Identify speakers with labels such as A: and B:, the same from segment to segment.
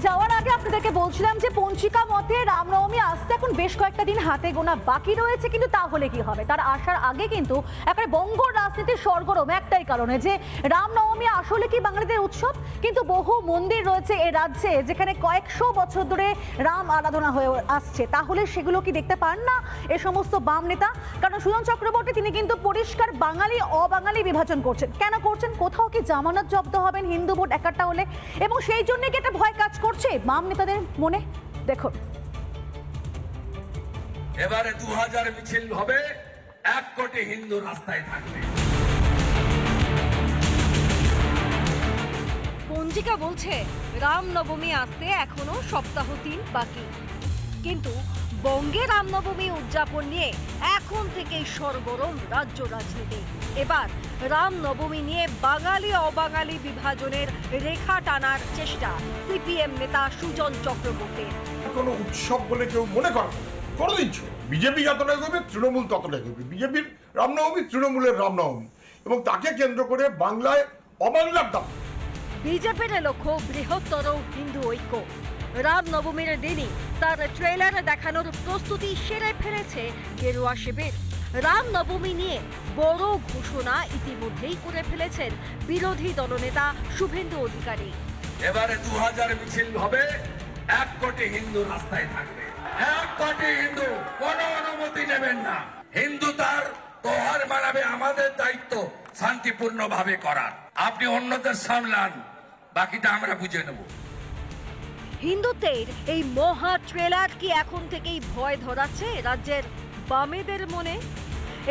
A: যাওয়ার আগে আপনাদেরকে বলছিলাম যে পঞ্চিকা মতে রামনবমী আসতে এখন বেশ কয়েকটা দিন হাতে গোনা বাকি রয়েছে, কিন্তু তাহলে কি হবে? তার আসার আগে কিন্তু একেবারে বঙ্গ রাজনীতির সরগরম একটাই কারণে যে রামনবমী আসলে কি বাঙালিদের উৎসব? কিন্তু বহু মন্দির রয়েছে এই রাজ্যে যেখানে কয়েকশো বছর ধরে রাম আরাধনা হয়ে আসছে। তাহলে সেগুলো কি দেখতে পান না এ সমস্ত বাম নেতা? কারণ সুজন চক্রবর্তী, তিনি কিন্তু পরিষ্কার বাঙালি, অবাঙালি বিভাজন করছেন। কেন করছেন? কোথাও কি জামানত জব্দ হবেন হিন্দু ভোট একাটা হলে? এবং সেই জন্য কি একটা ভয় কাজ করছে? বাম নেতাদের মনে? দেখুন
B: এবারে দু হাজার মিছিল হবে এক কোটি হিন্দু রাস্তায় থাকবে।
C: পঞ্জিকা বলছে রামনবমী আসতে এখনও সপ্তাহ তিন বাকি। কিন্তু বঙ্গে রামনবমী উদযাপন নিয়ে এখন থেকেই সরগরম রাজ্য রাজনীতি। এবার রামনবমী নিয়ে বাঙালি অবাঙালি বিভাজনের রেখা টানার চেষ্টা সিপিএম নেতা সুজন চক্রবর্তীর
D: কোনো উৎসব বলে কেউ মনে করে। কোনোদিন বিজেপি যতটা এগোবে তৃণমূল ততটা এগোবে। বিজেপির রামনবমী তৃণমূলের রামনবমী। এবং তাকে কেন্দ্র করে বাংলায় অবাংলার দাম।
C: বিজেপির লক্ষ্য বৃহত্তর হিন্দু ঐক্য। রামনবমীর দিনই তার ট্রেলারে দেখানোর প্রস্তুতি সেরে ফেলেছে গেরুয়া শিবির। রামনবমী নিয়ে বড় ঘোষণা ইতিমধ্যেই করে ফেলেছেন বিরোধী দলনেতা শুভেন্দু অধিকারী।
B: এবারে দু হাজার মিছিল হবে, এক কোটি হিন্দু রাস্তায় থাকবে। এক কোটি হিন্দু কোনো অনুমতি নেবেন না। হিন্দু তার তোহার মানাবে আমাদের দায়িত্ব শান্তিপূর্ণ ভাবে করার। আপনি অন্যদের সামলান, বাকিটা আমরা বুঝে নেব।
C: হিন্দুত্বের এই মহা ট্রেলার কি এখন থেকেই ভয় ধরাচ্ছে রাজ্যের বামেদের মনে?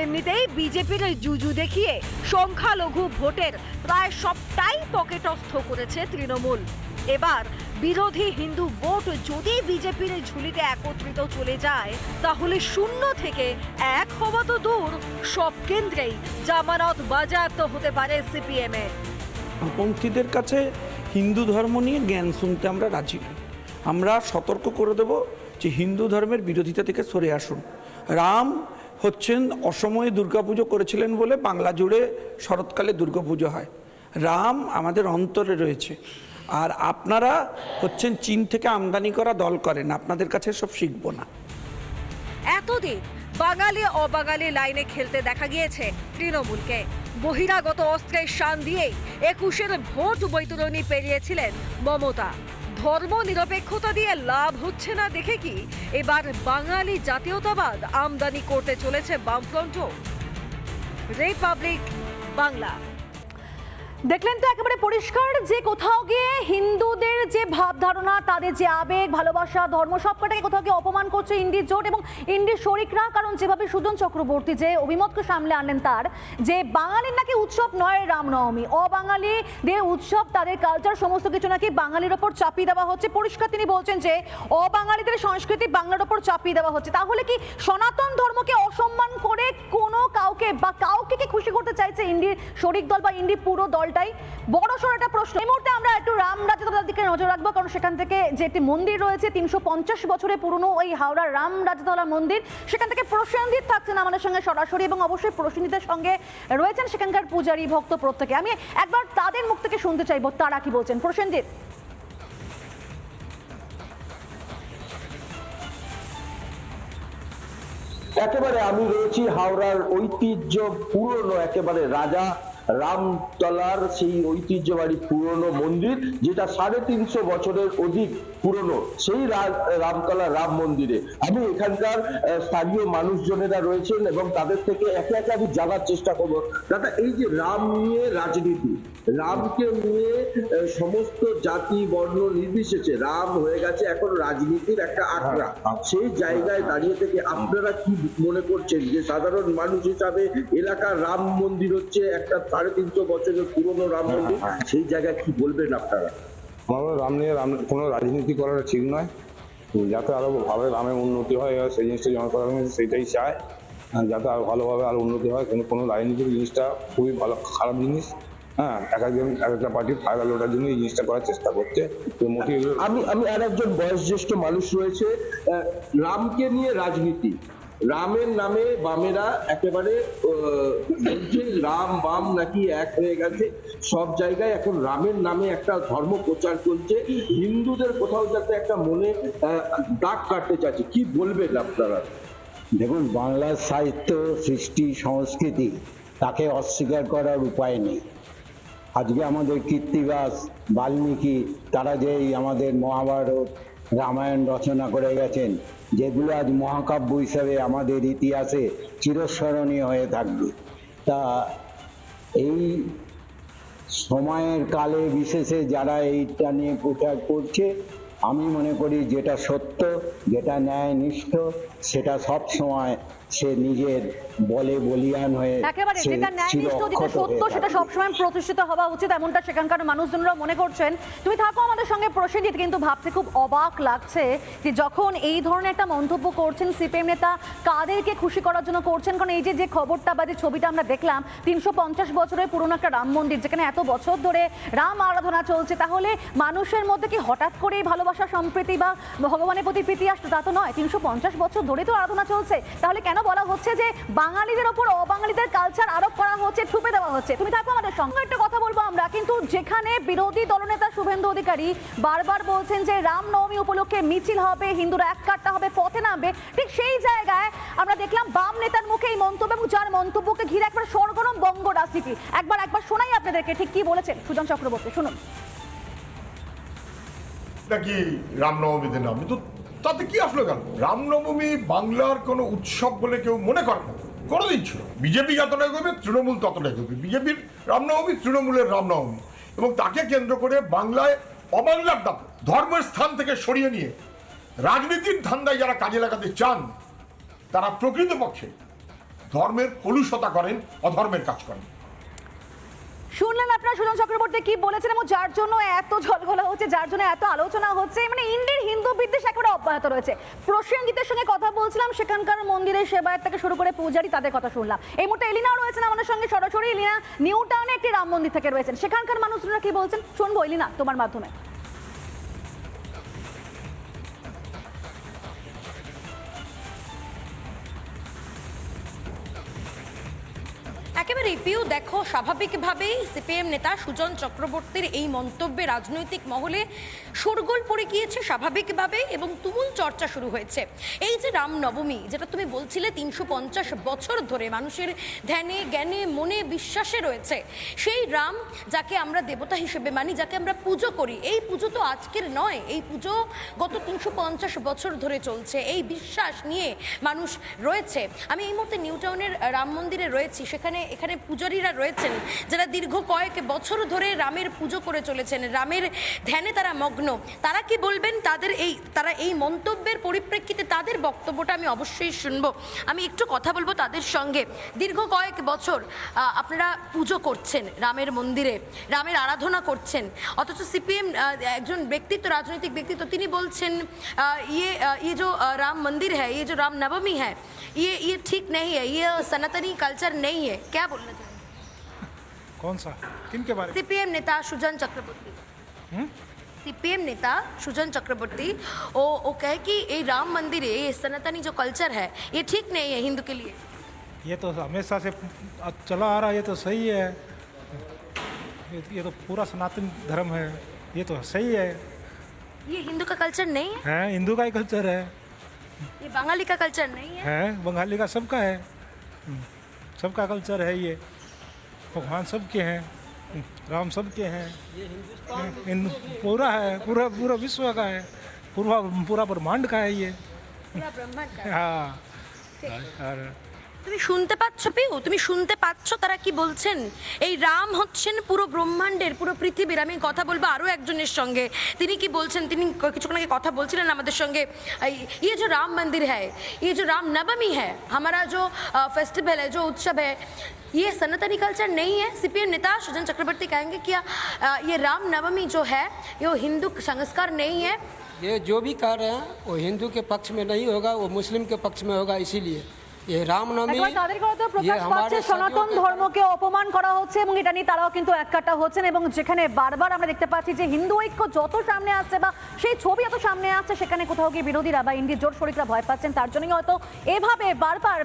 C: এমনিতেই বিজেপির জুজু দেখিয়ে সংখ্যালঘু ভোটের প্রায় সবটাই পকেটস্থ করেছে তৃণমূল। এবার বিরোধী হিন্দু ভোট যদি বিজেপির ঝুলিতে একত্রিত চলে যায়, তাহলে শূন্য থেকে এক হওয়া তো দূর। সব কেন্দ্রেই জামানত বাজেয়াপ্ত হতে পারে সিপিএম। এর
E: কাছে হিন্দু ধর্ম নিয়ে জ্ঞান শুনতে আমরা রাজি আমরা সতর্ক করে দেব যে হিন্দু ধর্মের বিরোধিতা থেকে সরে আসুন। রাম হচ্ছেন অসময়ে দুর্গাপুজো করেছিলেন বলে বাংলা জুড়ে শরৎকালে দুর্গাপুজো হয়। রাম আমাদের অন্তরে রয়েছে। আর আপনারা হচ্ছেন চীন থেকে আমদানি করা দল করেন, আপনাদের কাছে সব শিখব না।
C: এতদিন বাঙালি অবাঙালি লাইনে খেলতে দেখা গিয়েছে তৃণমূলকে। বহিরাগত অস্ত্রের শান দিয়েই একুশের ভোট বৈতরণী পেরিয়েছিলেন মমতা। ধর্ম নিরপেক্ষতা দিয়ে লাভ হচ্ছে না দেখে কি? এবার বাঙালি জাতীয়তাবাদ আমদানি করতে চলেছে বামফ্রন্ট রিপাবলিক বাংলা।
A: দেখলেন তো একেবারে পরিষ্কার যে কোথাও গিয়ে হিন্দুদের যে ভাবধারণা, তাদের যে আবেগ, ভালোবাসা, ধর্ম, সবকটাকে কোথাও গিয়ে অপমান করছে ইন্ডির জোট এবং ইন্ডির শরিকরা। কারণ যেভাবে সুজন চক্রবর্তী যে অভিমতকে সামলে আনলেন তার, যে বাঙালির নাকি উৎসব নয় রামনবমী। অবাঙালিদের উৎসব, তাদের কালচার সমস্ত কিছু নাকি বাঙালির ওপর চাপিয়ে দেওয়া হচ্ছে। পরিষ্কার তিনি বলছেন যে, অবাঙালিদের সংস্কৃতি বাংলার ওপর চাপিয়ে দেওয়া হচ্ছে। তাহলে কি সনাতন ধর্মকে অসম্মান করে কোনো কাউকে বা কাউকে কি খুশি করতে চাইছে ইন্ডির শরিক দল বা ইন্ডির পুরো দলটাই বড় সড় একটা প্রশ্ন। এই মুহূর্তে আমরা একটু রাম রাজতলার দিকে নজর রাখব, কারণ সেখান থেকে যে একটি মন্দির রয়েছে, তিনশো পঞ্চাশ বছরের পুরনো ওই হাওড়ার রাম রাজতলা মন্দির। সেখান থেকে প্রসেনজিৎ থাকছেন আমাদের সঙ্গে সরাসরি এবং অবশ্যই প্রসেনজিতের সঙ্গে রয়েছেন সেখানকার পূজারী ভক্ত প্রত্যেকে। আমি একবার তাদের মুখ থেকে শুনতে চাইব, তারা কি বলছেন? প্রসেনজিৎ।
F: একেবারে আমি রয়েছি হাওড়ার ঐতিহ্য পুরনো একেবারে রাজা রামতলার সেই ঐতিহ্যবাড়ি পুরনো মন্দির যেটা সাড়ে তিনশো বছরের অধিক পুরনো সেই রামতলা রাম মন্দিরে। আমি এখানকার স্থানীয় মানুষজনেরা রয়েছেন এবং তাদের থেকে একে একে আমি জানার চেষ্টা করব। দাদা এই যে রাম নিয়ে রাজনীতি রামকে নিয়ে সমস্ত জাতি বর্ণ নির্বিশেষে রাম হয়ে গেছে এখন রাজনীতির একটা আখড়া। সেই জায়গায় দাঁড়িয়ে থেকে আপনারা কি মনে করছেন যে সাধারণ মানুষ হিসাবে এলাকার রাম মন্দির হচ্ছে একটা সাড়ে তিনশো বছরের পুরনো রাম মন্দির সেই জায়গায় কি বলবেন আপনারা?
G: আমার রাম নিয়ে রাম কোনো রাজনীতি করাটা ঠিক নয়। যাতে আরও ভাবে রামের উন্নতি হয় সেই জিনিসটা জনসাধারণ সেটাই চায়। যাতে আরও ভালোভাবে আরও উন্নতি হয় কিন্তু কোনো রাজনীতির জিনিসটা খুবই ভালো খারাপ জিনিস। হ্যাঁ এক একজন এক একটা পার্টির ফায়দা লোটার জন্য এই জিনিসটা করার চেষ্টা করছে।
F: আমি আমি আর একজন বয়োজ্যেষ্ঠ মানুষ রয়েছে রামকে নিয়ে রাজনীতি। রামের নামে বামেরা একেবারে রাম বাম নাকি এক হয়ে গেছে। সব জায়গায় এখন রামের নামে একটা ধর্ম প্রচার করছে হিন্দুদের কোথাও যাতে একটা মনে দাগ কাটতে চাচ্ছে। কি বলবেন আপনারা?
H: দেখুন বাংলার সাহিত্য, সৃষ্টি, সংস্কৃতি, তাকে অস্বীকার করার উপায় নেই। আজকে আমাদের কীর্তিবাস বাল্মীকি, তারা যে এই আমাদের মহাভারত রামায়ণ রচনা করে গেছেন, যেগুলো আজ মহাকাব্য হিসাবে আমাদের ইতিহাসে চিরস্মরণীয় হয়ে থাকবে। তা এই সময়ের কালে বিশেষে যারা এইটা নিয়ে প্রচার করছে, আমি মনে করি যেটা সত্য, যেটা ন্যায়নিষ্ঠ, সেটা সব সময় সে নিজের বলে বলিয়ান হয়ে
A: একেবারে যেটা ন্যায়নিষ্ঠ যেটা সত্য সেটা সবসময় প্রতিষ্ঠিত হওয়া উচিত এমনটা সেখানকার মানুষজনরা মনে করছেন। তুমি থাকো আমাদের সঙ্গে প্রসেনজিৎ কিন্তু ভাবতে খুব অবাক লাগছে যে যখন এই ধরনের একটা মন্তব্য করছেন সিপিএম নেতা কাদেরকে খুশি করার জন্য করছেন? কারণ এই যে যে খবরটা বা যে ছবিটা আমরা দেখলাম তিনশো পঞ্চাশ বছরের পুরনো একটা রাম মন্দির যেখানে এত বছর ধরে রাম আরাধনা চলছে তাহলে মানুষের মধ্যে কি হঠাৎ করে এই ভালোবাসা সম্প্রীতি বা ভগবানের প্রতি প্রীতি আসতো তা তো নয় তিনশো পঞ্চাশ বছর ধরে তো আরাধনা চলছে। তাহলে কেন বলা হচ্ছে যে বাঙালিদের ওপর অবাঙালিদের কালচার আরোপ করা হচ্ছে, ঠুপে দেওয়া হচ্ছে? তুমি থাকো আমাদের সঙ্গে। একটা কথা বলব আমরা, কিন্তু যেখানে বিরোধী দলনেতা শুভেন্দু অধিকারী বারবার বলছেন যে রামনবমী উপলক্ষে মিছিল হবে, হিন্দুরা এক কাট্টা হবে, পথে নামবে, ঠিক সেই জায়গায় আমরা দেখলাম বাম নেতার মুখে এই মন্তব্য এবং যার মন্তব্যকে ঘিরে একবার সরগরম বঙ্গ রাজনীতি। একবার একবার শোনাই আপনাদেরকে ঠিক কি বলেছেন সুজন চক্রবর্তী, শুনুন।
D: নাকি রামনবমীতে নাম তো তাতে কি আসলো কেন? রামনবমী বাংলার কোনো উৎসব বলে কেউ মনে করে না। কোনোদিন ছিল বিজেপি যতটা এগোবে তৃণমূল ততটা এগোবে বিজেপির রামনবমী, তৃণমূলের রামনবমী। এবং তাকে কেন্দ্র করে বাংলায় অবাংলার দাম, ধর্মের স্থান থেকে সরিয়ে নিয়ে রাজনীতির ধান্দায় যারা কাজে লাগাতে চান, তারা প্রকৃতপক্ষে ধর্মের কলুষতা করেন, অধর্মের কাজ করেন।
A: শুনলেন আপনারা সুজন চক্রবর্তী কি বলেছেন এবং যার জন্য এত ঝলঘলা হচ্ছে, যার জন্য এত আলোচনা হচ্ছে? মানে ইন্ডির হিন্দু বিদ্বেষ একেবারে অব্যাহত রয়েছে। প্রসেনজিতের সঙ্গে কথা বলছিলাম, সেখানকার মন্দিরের সেবায়ত থেকে শুরু করে পূজারি তাদের কথা শুনলাম। এই মুহূর্তে এলিনাও রয়েছেন আমাদের সঙ্গে সরাসরি। এলিনা নিউ টাউনে একটি রাম মন্দির থেকে রয়েছেন। সেখানকার মানুষজনরা কি বলছেন? শুনব, এলিনা, তোমার মাধ্যমে।
I: পিউ দেখো, স্বাভাবিকভাবেই সিপিএম নেতা সুজন চক্রবর্তীর এই মন্তব্যে রাজনৈতিক মহলে শোরগোল পড়ে গিয়েছে স্বাভাবিকভাবে এবং তুমুল চর্চা শুরু হয়েছে। এই যে রামনবমী, যেটা তুমি বলছিলে তিনশো পঞ্চাশ বছর ধরে মানুষের ধ্যানে, জ্ঞানে, মনে, বিশ্বাসে রয়েছে, সেই রাম যাকে আমরা দেবতা হিসেবে মানি, যাকে আমরা পুজো করি, এই পুজো তো আজকের নয়, এই পুজো গত তিনশো পঞ্চাশ বছর ধরে চলছে, এই বিশ্বাস নিয়ে মানুষ রয়েছে। আমি এই মুহূর্তে নিউ টাউনের রাম মন্দিরে রয়েছি, সেখানে, এখানে পূজারীরা রয়েছেন, যারা দীর্ঘ কয়েক বছর ধরে রামের পুজো করে চলেছেন, রামের ধ্যানে তারা মগ্ন। তারা কি বলবেন? তাদের এই, তারা এই মন্তব্যের পরিপ্রেক্ষিতে তাদের বক্তব্যটা আমি অবশ্যই শুনব। আমি একটু কথা বলব তাদের সঙ্গে। দীর্ঘ কয়েক বছর আপনারা পুজো করছেন রামের মন্দিরে, রামের আরাধনা করছেন। অথচ সিপিএম একজন ব্যক্তিত্ব, রাজনৈতিক ব্যক্তিত্ব, তিনি বলছেন ইয়ে ইয়ে যে রাম মন্দির হ্যাঁ ইয়ে যে রাম নবমী হ্যাঁ ইয়ে ইয়ে ঠিক নেই হ্যাঁ ইয়ে সনাতনী কালচার নেই হ্যাঁ ক্যা বলনা
J: कौन सा? किन के बारे में?
I: सीपीएम नेता सुजन चक्रवर्ती। सीपीएम नेता सुजन चक्रवर्ती वो वो कहे कि ये राम मंदिर है ये सनातनी जो कल्चर है ये ठीक नहीं है हिंदू के लिए।
J: ये तो हमेशा से चला आ रहा है ये तो सही है। ये, ये तो पूरा सनातन धर्म है ये तो सही है।
I: ये हिंदू का कल्चर नहीं है?
J: है हिंदू का ही कल्चर है।
I: ये बंगाली का कल्चर नहीं है?
J: है बंगाली का सबका है। हम्म, सबका कल्चर है ये। भगवान सबके हैं हम्म, राम सबके हैं हिंदू पूरा है पूरा पूरा विश्व का है पूरा पूरा ब्रह्मांड का है ये
I: पूरा ब्रह्मांड का
J: हाँ और
I: তুমি শুনতে পাচ্ছ পিউ তুমি শুনতে পাচ্ছ তারা কি বলছেন এই রাম হচ্ছেন পুরো ব্রহ্মাণ্ডের পুরো পৃথিবীর আমি কথা বলবো আরও একজনের সঙ্গে তিনি কি বলছেন তিনি কিছুক্ষণ আগে কথা বলছিলেন আমাদের সঙ্গে এই, ये जो राम मंदिर है ये जो राम नवमी है हमारा जो फेस्टिवल है जो उत्सव है ये सनातनी कल्चर नहीं है। सीपीएम नेता सुजन चक्रवर्ती कहेंगे कि ये रामनवमी जो है, ये हिंदू संस्कार नहीं है।
K: ये जो भी कह रहे हैं, वो हिंदू के पक्ष में नहीं होगा, वो मुस्लिम के पक्ष में होगा, इसीलिए।
A: এ রামনবমী তো প্রকাশ সনাতন ধর্মকে অপমান করা হচ্ছে এবং এটা নিয়ে তারাও কিন্তু এককাটা হচ্ছেন এবং যেখানে বারবার আমরা দেখতে পাচ্ছি যে হিন্দু ঐক্য যত সামনে আসছে বা সেই ছবি এত সামনে আসছে সেখানে কোথাও গিয়ে বিরোধীরা বা শরিকরা ভয় পাচ্ছেন তার জন্যই হয়তো এভাবে বারবার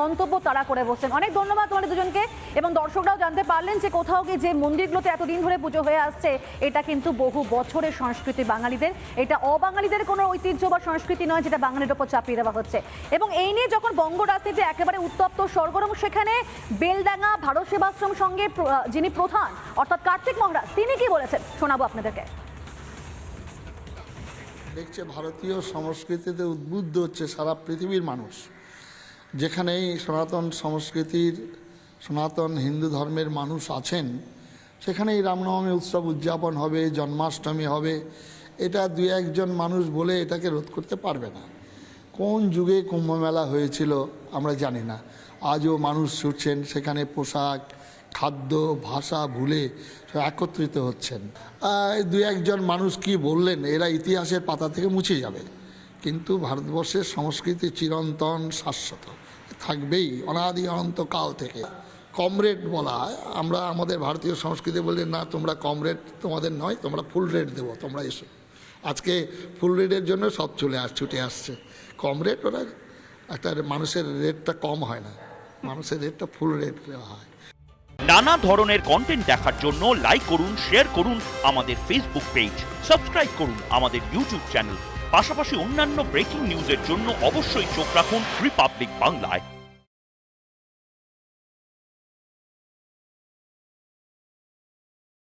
A: মন্তব্য তারা করে বসছেন। অনেক ধন্যবাদ তোমাদের দুজনকে এবং দর্শকরাও জানতে পারলেন যে কোথাও গিয়ে যে মন্দিরগুলোতে এতদিন ধরে পুজো হয়ে আসছে এটা কিন্তু বহু বছরের সংস্কৃতি বাঙালিদের। এটা অবাঙালিদের কোনো ঐতিহ্য বা সংস্কৃতি নয় যেটা বাঙালির উপর চাপিয়ে দেওয়া হচ্ছে। এবং এই নিয়ে যখন বঙ্গরাজ রাজনীতি একেবারে উত্তপ্ত সরগরম সেখানে বেলডাঙ্গা ভারত সেবাশ্রম সঙ্গে যিনি প্রধান, অর্থাৎ কার্তিক মহারাজ, তিনি কি বলেছেন? শোনাবো আপনাদেরকে।
L: দেখছে, ভারতীয় সংস্কৃতিতে উদ্বুদ্ধ হচ্ছে সারা পৃথিবীর মানুষ। যেখানেই সনাতন সংস্কৃতির, সনাতন হিন্দু ধর্মের মানুষ আছেন, সেখানেই রামনবমী উৎসব উদযাপন হবে, জন্মাষ্টমী হবে। এটা দু একজন মানুষ বলে এটাকে রোধ করতে পারবে না। কোন যুগে কুম্ভমেলা হয়েছিল আমরা জানি না। আজও মানুষ ছুটছেন সেখানে পোশাক, খাদ্য, ভাষা ভুলে একত্রিত হচ্ছেন। দু একজন মানুষ কি বললেন, এরা ইতিহাসের পাতা থেকে মুছে যাবে। কিন্তু ভারতবর্ষের সংস্কৃতি চিরন্তন শাশ্বত। থাকবেই অনাদি অনন্তকাল থেকে। কমরেড বলা আমরা আমাদের ভারতীয় সংস্কৃতি বললে, না, তোমরা কমরেড, তোমাদের নয়, তোমরা ফুল রেট দেবো, তোমরা এসো। আজকে ফুল রেটের জন্য সব চলে আস, ছুটে আসছে। কম রেট ওরা একটা মানুষের রেটটা কম হয় না। মানুষের রেটটা ফুল রেট দেওয়া হয়।
M: নানা ধরনের কন্টেন্ট দেখার জন্য লাইক করুন শেয়ার করুন আমাদের ফেসবুক পেজ সাবস্ক্রাইব করুন আমাদের ইউটিউব চ্যানেল পাশাপাশি অন্যান্য ব্রেকিং নিউজের জন্য অবশ্যই চোখ রাখুন রিপাবলিক বাংলায়